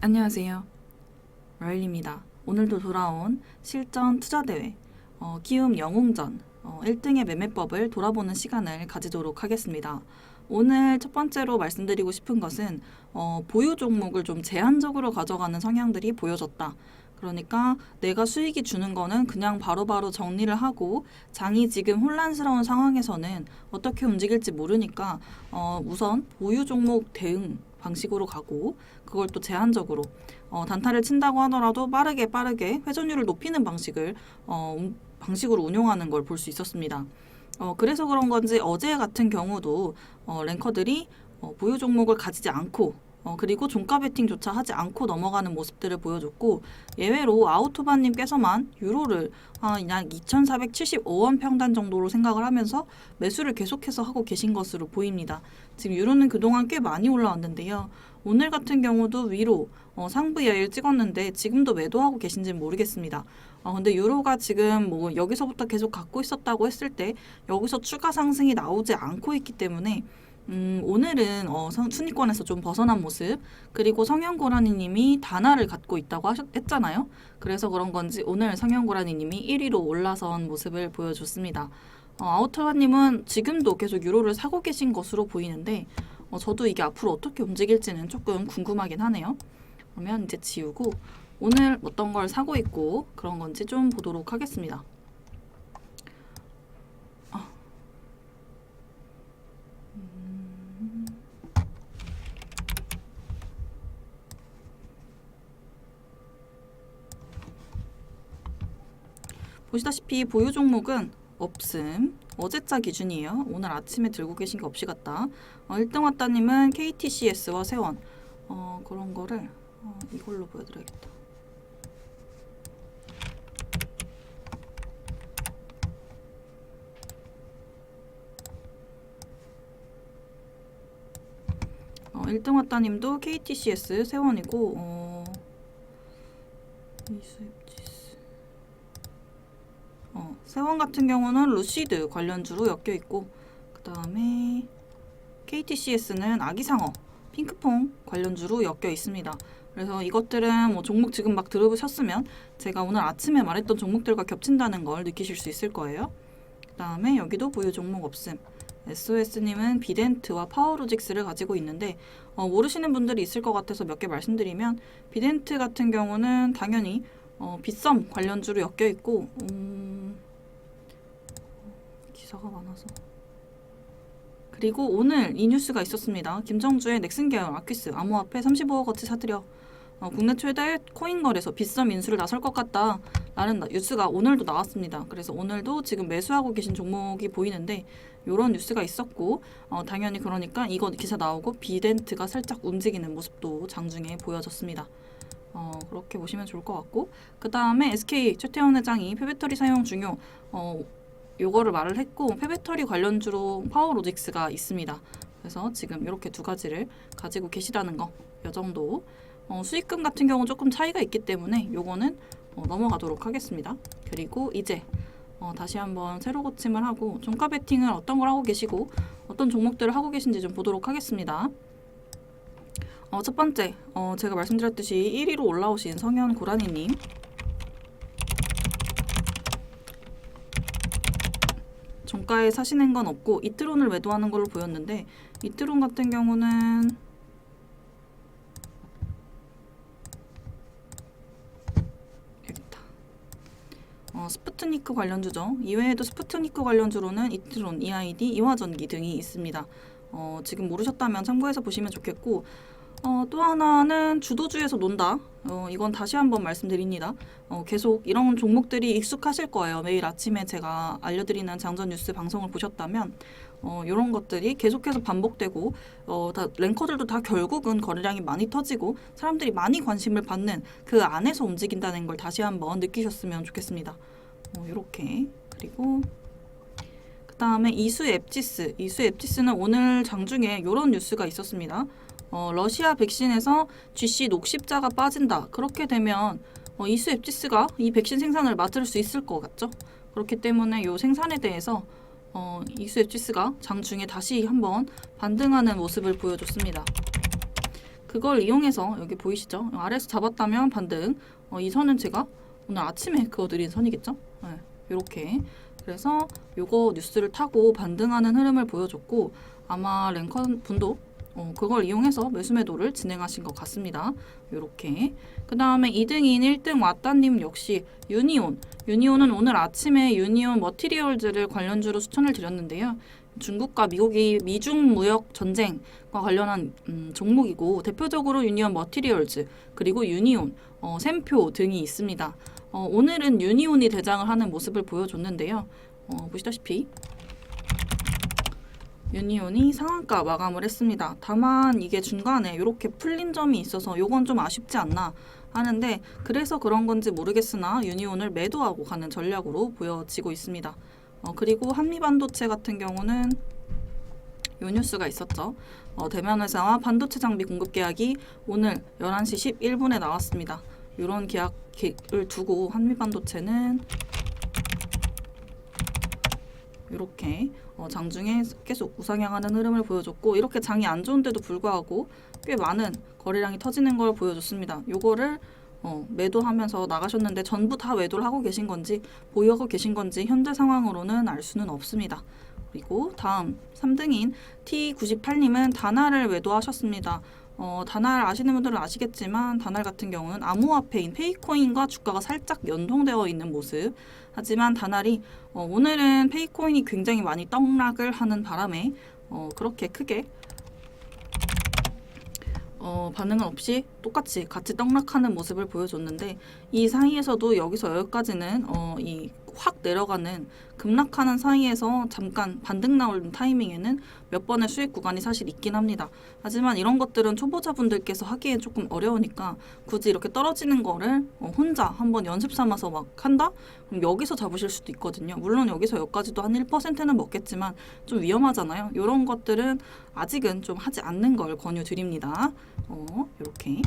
안녕하세요. 라일입니다. 오늘도 돌아온 실전 투자대회 어, 키움 영웅전 어, 1등의 매매법을 돌아보는 시간을 가지도록 하겠습니다. 오늘 첫 번째로 말씀드리고 싶은 것은 어, 보유 종목을 좀 제한적으로 가져가는 성향들이 보여졌다. 그러니까 내가 수익이 주는 거는 그냥 바로바로 정리를 하고 장이 지금 혼란스러운 상황에서는 어떻게 움직일지 모르니까 어, 우선 보유 종목 대응 방식으로 가고 그걸 또 제한적으로 어, 단타를 친다고 하더라도 빠르게 빠르게 회전율을 높이는 방식을 어, 음, 방식으로 운용하는 걸 볼 수 있었습니다. 어, 그래서 그런 건지 어제 같은 경우도 어, 랭커들이 어, 보유 종목을 가지지 않고 어, 그리고 종가 베팅조차 하지 않고 넘어가는 모습들을 보여줬고 예외로 아우토바님께서만 유로를 한약 2,475원 평단 정도로 생각을 하면서 매수를 계속해서 하고 계신 것으로 보입니다. 지금 유로는 그동안 꽤 많이 올라왔는데요. 오늘 같은 경우도 위로 어, 상부 여일 찍었는데 지금도 매도하고 계신지는 모르겠습니다. 어, 근데 유로가 지금 뭐 여기서부터 계속 갖고 있었다고 했을 때 여기서 추가 상승이 나오지 않고 있기 때문에 음, 오늘은 어, 선- 순위권에서 좀 벗어난 모습 그리고 성현고라니님이 단아를 갖고 있다고 하셨, 했잖아요. 그래서 그런 건지 오늘 성현고라니님이 1위로 올라선 모습을 보여줬습니다. 어, 아우터와님은 지금도 계속 유로를 사고 계신 것으로 보이는데 어, 저도 이게 앞으로 어떻게 움직일지는 조금 궁금하긴 하네요. 그러면 이제 지우고 오늘 어떤 걸 사고 있고 그런 건지 좀 보도록 하겠습니다. 보시다시피 보유 종목은 없음. 어제자 기준이에요. 오늘 아침에 들고 계신 게 없이 갔다. 어, 1등 왔다님은 KTCS와 세원. 어, 그런 거를 어, 이걸로 보여드려야겠다. 어, 1등 왔다님도 KTCS 세원이고 어, 4번 같은 경우는 루시드 관련주로 엮여 있고 그 다음에 KTCS는 아기상어, 핑크퐁 관련주로 엮여 있습니다. 그래서 이것들은 뭐 종목 지금 막 들어보셨으면 제가 오늘 아침에 말했던 종목들과 겹친다는 걸 느끼실 수 있을 거예요. 그 다음에 여기도 보유 종목 없음. SOS님은 비덴트와 파워로직스를 가지고 있는데 어, 모르시는 분들이 있을 것 같아서 몇 개 말씀드리면 비덴트 같은 경우는 당연히 어, 빗썸 관련주로 엮여 있고 음, 기사가 많아서 그리고 오늘 이 뉴스가 있었습니다. 김정주의 넥슨 계열 아퀴스 암호화폐 35억 어치 사들여 어, 국내 최대 코인 거래소 빗썸 인수를 나설 것 같다. 라는 나- 뉴스가 오늘도 나왔습니다. 그래서 오늘도 지금 매수하고 계신 종목이 보이는데 이런 뉴스가 있었고 어, 당연히 그러니까 이거 기사 나오고 비덴트가 살짝 움직이는 모습도 장중에 보여졌습니다. 어, 그렇게 보시면 좋을 것 같고 그 다음에 SK 최태원 회장이 폐배터리 사용 중요 어, 요거를 말을 했고 폐배터리 관련주로 파워로직스가 있습니다. 그래서 지금 이렇게 두 가지를 가지고 계시다는 거, 요 정도. 어, 수익금 같은 경우 조금 차이가 있기 때문에 요거는 어, 넘어가도록 하겠습니다. 그리고 이제 어, 다시 한번 새로 고침을 하고 종가 베팅을 어떤 걸 하고 계시고 어떤 종목들을 하고 계신지 좀 보도록 하겠습니다. 어, 첫 번째, 어, 제가 말씀드렸듯이 1위로 올라오신 성현 고라니님. 종가에 사시는 건 없고 이트론을 매도하는 걸로 보였는데 이트론 같은 경우는. 어, 스푸트니크 관련주죠. 이외에도 스푸트니크 관련주로는 이트론, EID, 이화전기 등이 있습니다. 어, 지금 모르셨다면 참고해서 보시면 좋겠고 어, 또 하나는 주도주에서 논다. 어, 이건 다시 한번 말씀드립니다. 어, 계속 이런 종목들이 익숙하실 거예요. 매일 아침에 제가 알려드리는 장전 뉴스 방송을 보셨다면 어, 이런 것들이 계속해서 반복되고 어, 다 랭커들도 다 결국은 거래량이 많이 터지고 사람들이 많이 관심을 받는 그 안에서 움직인다는 걸 다시 한번 느끼셨으면 좋겠습니다. 어, 이렇게 그리고 그 다음에 이수 앱지스 이수 앱지스는 오늘 장중에 이런 뉴스가 있었습니다. 어, 러시아 백신에서 GC 녹십자가 빠진다. 그렇게 되면 어, 이수 앱지스가 이 백신 생산을 맡을 수 있을 것 같죠? 그렇기 때문에 이 생산에 대해서 어, 이수 앱지스가 장중에 다시 한번 반등하는 모습을 보여줬습니다. 그걸 이용해서 여기 보이시죠? 아래에서 잡았다면 반등. 어, 이 선은 제가 오늘 아침에 그어드린 선이겠죠? 네, 이렇게. 그래서 요거 뉴스를 타고 반등하는 흐름을 보여줬고 아마 랭컨 분도 어, 그걸 이용해서 매수 매도를 진행하신 것 같습니다. 요렇게. 그 다음에 2등인 1등 왔다님 역시 유니온. 유니온은 오늘 아침에 유니온 머티리얼즈를 관련주로 추천을 드렸는데요. 중국과 미국이 미중 무역 전쟁과 관련한 음, 종목이고 대표적으로 유니온 머티리얼즈 그리고 유니온, 어, 샘표 등이 있습니다. 어, 오늘은 유니온이 대장을 하는 모습을 보여줬는데요. 어, 보시다시피 유니온이 상한가 마감을 했습니다. 다만 이게 중간에 이렇게 풀린 점이 있어서 이건 좀 아쉽지 않나 하는데 그래서 그런 건지 모르겠으나 유니온을 매도하고 가는 전략으로 보여지고 있습니다. 어, 그리고 한미반도체 같은 경우는 요 뉴스가 있었죠. 어, 대만 회사와 반도체 장비 공급 계약이 오늘 11시 11분에 나왔습니다. 이런 계약을 두고 한미반도체는 이렇게 어, 장 중에 계속 우상향하는 흐름을 보여줬고 이렇게 장이 안 좋은데도 불구하고 꽤 많은 거래량이 터지는 걸 보여줬습니다. 요거를 어, 매도하면서 나가셨는데 전부 다 매도를 하고 계신 건지 보유하고 계신 건지 현재 상황으로는 알 수는 없습니다. 그리고 다음 3등인 T98님은 다나를 매도하셨습니다. 어, 다날 아시는 분들은 아시겠지만 다날 같은 경우는 암호화폐인 페이코인과 주가가 살짝 연동되어 있는 모습. 하지만 다날이 어, 오늘은 페이코인이 굉장히 많이 떡락을 하는 바람에 어, 그렇게 크게 어, 반응은 없이 똑같이 같이 떡락하는 모습을 보여줬는데 이 사이에서도 여기서 여기까지는 어, 이 확 내려가는 급락하는 사이에서 잠깐 반등 나오는 타이밍에는 몇 번의 수익 구간이 사실 있긴 합니다. 하지만 이런 것들은 초보자분들께서 하기엔 조금 어려우니까 굳이 이렇게 떨어지는 거를 어, 혼자 한번 연습 삼아서 막 한다? 그럼 여기서 잡으실 수도 있거든요. 물론 여기서 여기까지도 한 1%는 먹겠지만 좀 위험하잖아요. 이런 것들은 아직은 좀 하지 않는 걸 권유 드립니다. 어, 이렇게.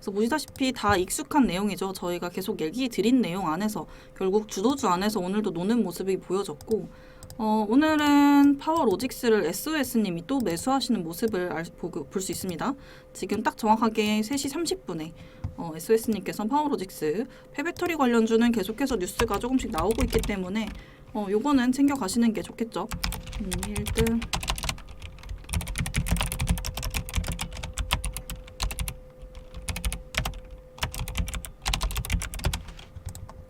그래서 보시다시피 다 익숙한 내용이죠. 저희가 계속 얘기 드린 내용 안에서 결국 주도주 안에서 오늘도 노는 모습이 보여졌고 어, 오늘은 파워 로직스를 SOS님이 또 매수하시는 모습을 볼 수 있습니다. 지금 딱 정확하게 3시 30분에 어, SOS님께서 파워 로직스 폐배터리 관련주는 계속해서 뉴스가 조금씩 나오고 있기 때문에 어, 요거는 챙겨 가시는 게 좋겠죠. 음, 1등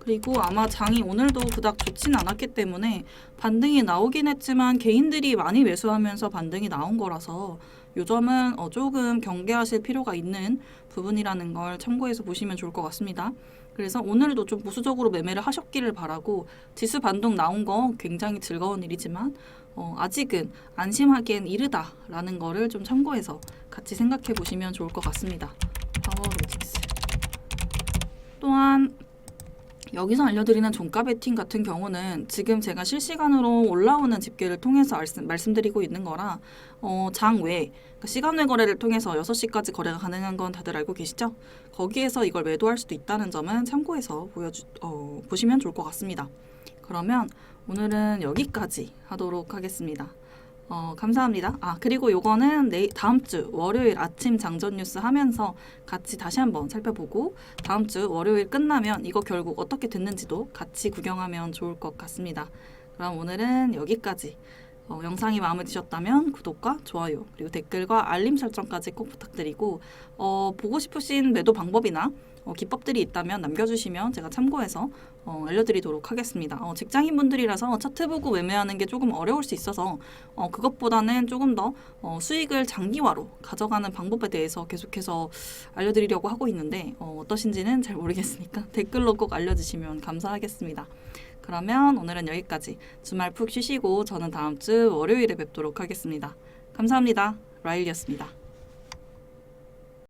그리고 아마 장이 오늘도 그닥 좋진 않았기 때문에 반등이 나오긴 했지만 개인들이 많이 매수하면서 반등이 나온 거라서 요 점은 어 조금 경계하실 필요가 있는 부분이라는 걸 참고해서 보시면 좋을 것 같습니다. 그래서 오늘도 좀 보수적으로 매매를 하셨기를 바라고 지수 반동 나온 거 굉장히 즐거운 일이지만 어 아직은 안심하기엔 이르다라는 거를 좀 참고해서 같이 생각해 보시면 좋을 것 같습니다. 파워로직스 또한 여기서 알려드리는 종가 베팅 같은 경우는 지금 제가 실시간으로 올라오는 집계를 통해서 말씀, 말씀드리고 있는 거라 어, 장 외에 그러니까 시간 외 거래를 통해서 6시까지 거래가 가능한 건 다들 알고 계시죠? 거기에서 이걸 매도할 수도 있다는 점은 참고해서 보여주, 어, 보시면 좋을 것 같습니다. 그러면 오늘은 여기까지 하도록 하겠습니다. 어, 감사합니다. 아, 그리고 요거는 내 다음 주 월요일 아침 장전 뉴스 하면서 같이 다시 한번 살펴보고 다음 주 월요일 끝나면 이거 결국 어떻게 됐는지도 같이 구경하면 좋을 것 같습니다. 그럼 오늘은 여기까지. 어, 영상이 마음에 드셨다면 구독과 좋아요 그리고 댓글과 알림 설정까지 꼭 부탁드리고 어, 보고 싶으신 매도 방법이나 어, 기법들이 있다면 남겨주시면 제가 참고해서 어, 알려드리도록 하겠습니다. 어, 직장인분들이라서 차트 보고 매매하는 게 조금 어려울 수 있어서 어, 그것보다는 조금 더 어, 수익을 장기화로 가져가는 방법에 대해서 계속해서 알려드리려고 하고 있는데 어, 어떠신지는 잘 모르겠으니까 댓글로 꼭 알려주시면 감사하겠습니다. 그러면 오늘은 여기까지 주말 푹 쉬시고 저는 다음 주 월요일에 뵙도록 하겠습니다. 감사합니다. 라일이었습니다.